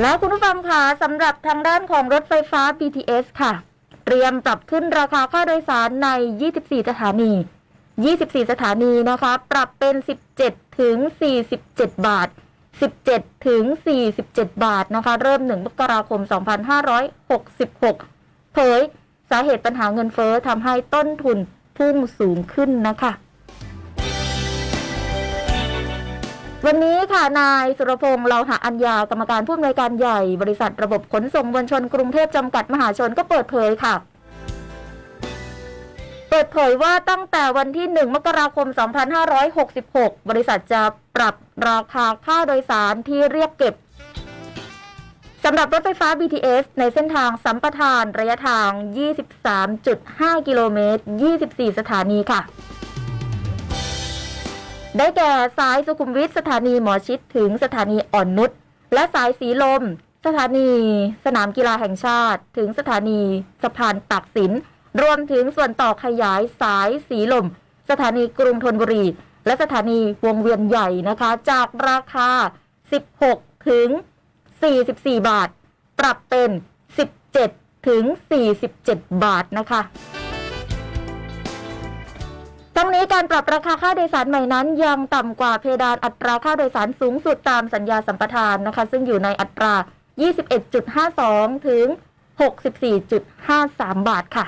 แล้วคุณผู้ฟังคะสำหรับทางด้านของรถไฟฟ้า BTS ค่ะ เตรียมปรับขึ้นราคาค่าโดยสารใน 24 สถานี 24 สถานีนะคะ ปรับเป็น 17 ถึง 47 บาท 17 ถึง 47 บาทนะคะ เริ่ม 1 มกราคม 2566 เผยสาเหตุปัญหาเงินเฟ้อทำให้ต้นทุนพุ่งสูงขึ้นนะคะ วันนี้ค่ะนายสุรพงษ์เลาหะอัญญากรรมการผู้อำนวยการใหญ่ บริษัทระบบขนส่งมวลชนกรุงเทพจำกัดมหาชนก็เปิดเผยค่ะเปิดเผยว่าตั้งแต่วันที่ 1 มกราคม 2566 บริษัทจะปรับราคาค่าโดยสารที่เรียกเก็บสำหรับรถไฟฟ้า BTS ในเส้นทางสัมปทานระยะทาง 23.5 กิโลเมตร 24 สถานีค่ะ ได้แก่สายสุขุมวิทสถานีหมอชิดถึงสถานีอ่อนนุชและสายสีลม สถานีสนามกีฬาแห่งชาติ ถึงสถานีสะพานตักสิน รวมถึงส่วนต่อขยายสายสีลม สถานีกรุงธนบุรี และสถานีวงเวียนใหญ่นะคะ จากราคา 16 ถึง 44 บาท ปรับเป็น 17 ถึง 47 บาทนะคะ ทั้งนี้การปรับราคาค่าโดยสารใหม่นั้น ยังต่ำกว่าเพดานอัตราค่าโดยสารสูงสุดตามสัญญาสัมปทานนะคะ ซึ่งอยู่ในอัตรา 21.52 ถึง 64.53 บาทค่ะ